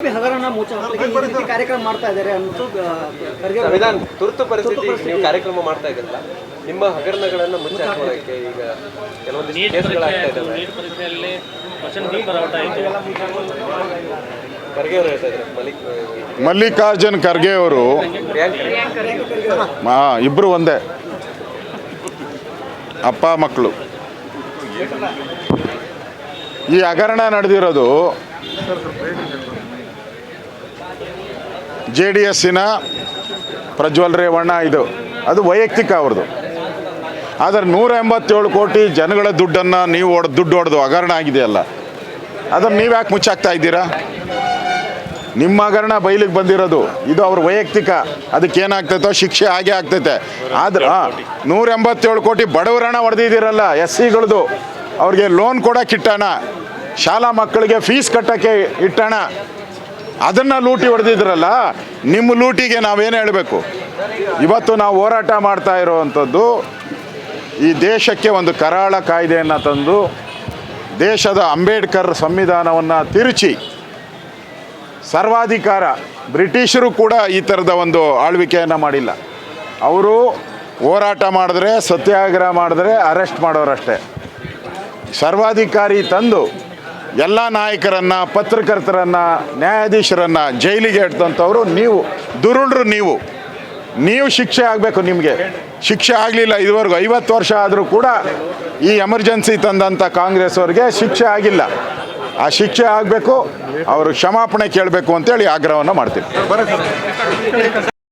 ಹಗರಣ ಕಾರ್ಯಕ್ರಮ ಮಾಡ್ತಾ ಇದ್ದಾರೆ ಸಂವಿಧಾನ ತುರ್ತು ಪರಿಸ್ಥಿತಿ ನೀವು ಕಾರ್ಯಕ್ರಮ ಮಾಡ್ತಾ ಇದ್ರಲ್ಲ ನಿಮ್ಮ ಹಗರಣಗಳನ್ನ ಮುಚ್ಚಾಕೋಳಕ್ಕೆ ಈಗ ಕೆಲವೊಂದು ಕೇಸ್ಗಳಾಗ್ತಾ ಇದ್ದಾವೆ. ಖರ್ಗೆ ಅವರು ಹೇಳ್ತಾ ಇದ್ದಾರೆ ಮಲ್ಲಿಕಾರ್ಜುನ್ ಖರ್ಗೆ ಅವರು ಇಬ್ರು ಇಬ್ಬರು ಒಂದೇ. ಅಪ್ಪ ಮಕ್ಕಳು ಈ ಹಗರಣ ನಡೆದಿರೋದು ಜೆ ಡಿ ಎಸ್ಸಿನ ಪ್ರಜ್ವಲ್ ರೇವಣ್ಣ ಇದು. ಅದು ವೈಯಕ್ತಿಕ ಅವ್ರದ್ದು. ಆದರೆ ನೂರ ಎಂಬತ್ತೇಳು ಕೋಟಿ ಜನಗಳ ದುಡ್ಡನ್ನು ನೀವು ಹೊಡೆದು ದುಡ್ಡು ಹೊಡೆದು ಹಗರಣ ಆಗಿದೆಯಲ್ಲ. ಅದನ್ನು ನೀವು ಯಾಕೆ ಮುಚ್ಚಾಕ್ತಾ ಇದ್ದೀರಾ? ನಿಮ್ಮ ಹಗರಣ ಬಯಲಿಗೆ ಬಂದಿರೋದು. ಇದು ಅವ್ರ ವೈಯಕ್ತಿಕ. ಅದಕ್ಕೆ ಏನಾಗ್ತೈತೋ ಶಿಕ್ಷೆ ಹಾಗೆ ಆಗ್ತೈತೆ. ಆದ್ರೆ ನೂರ ಎಂಬತ್ತೇಳು ಕೋಟಿ ಬಡವರಣ ಹೊಡೆದಿದ್ದೀರಲ್ಲ ಎಸ್ ಸಿಗಳದು ಅವ್ರಿಗೆ ಲೋನ್ ಕೊಡೋಕೆ ಇಟ್ಟಣ. ಶಾಲಾ ಮಕ್ಕಳಿಗೆ ಫೀಸ್ ಕಟ್ಟೋಕ್ಕೆ ಇಟ್ಟಣ. ಅದನ್ನು ಲೂಟಿ ಹೊಡೆದಿದ್ರಲ್ಲ, ನಿಮ್ಮ ಲೂಟಿಗೆ ನಾವೇನು ಹೇಳಬೇಕು? ಇವತ್ತು ನಾವು ಹೋರಾಟ ಮಾಡ್ತಾ ಇರೋವಂಥದ್ದು ಈ ದೇಶಕ್ಕೆ ಒಂದು ಕರಾಳ ಕಾಯ್ದೆಯನ್ನು ತಂದು, ದೇಶದ ಅಂಬೇಡ್ಕರ್ ಸಂವಿಧಾನವನ್ನು ತಿರುಚಿ, ಸರ್ವಾಧಿಕಾರ, ಬ್ರಿಟಿಷರು ಕೂಡ ಈ ಥರದ ಒಂದು ಆಳ್ವಿಕೆಯನ್ನು ಮಾಡಿಲ್ಲ. ಅವರು ಹೋರಾಟ ಮಾಡಿದ್ರೆ, ಸತ್ಯಾಗ್ರಹ ಮಾಡಿದ್ರೆ, ಅರೆಸ್ಟ್ ಮಾಡೋರಷ್ಟೇ. ಸರ್ವಾಧಿಕಾರಿ ತಂದು ಎಲ್ಲ ನಾಯಕರನ್ನು, ಪತ್ರಕರ್ತರನ್ನು, ನ್ಯಾಯಾಧೀಶರನ್ನ ಜೈಲಿಗೆ ಇಡ್ತಂಥವ್ರು ನೀವು. ದುರುಳ್ರು ನೀವು. ನೀವು ಶಿಕ್ಷೆ ಆಗಬೇಕು ನಿಮಗೆ. ಶಿಕ್ಷೆ ಆಗಲಿಲ್ಲ ಇದುವರೆಗೂ ಐವತ್ತು ವರ್ಷ ಆದರೂ ಕೂಡ ಈ ಎಮರ್ಜೆನ್ಸಿ ತಂದಂಥ ಕಾಂಗ್ರೆಸ್ ಅವ್ರಿಗೆ ಶಿಕ್ಷೆ ಆಗಿಲ್ಲ. ಆ ಶಿಕ್ಷೆ ಆಗಬೇಕು, ಅವರು ಕ್ಷಮಾಪಣೆ ಕೇಳಬೇಕು ಅಂತೇಳಿ ಆಗ್ರಹವನ್ನು ಮಾಡ್ತೀನಿ.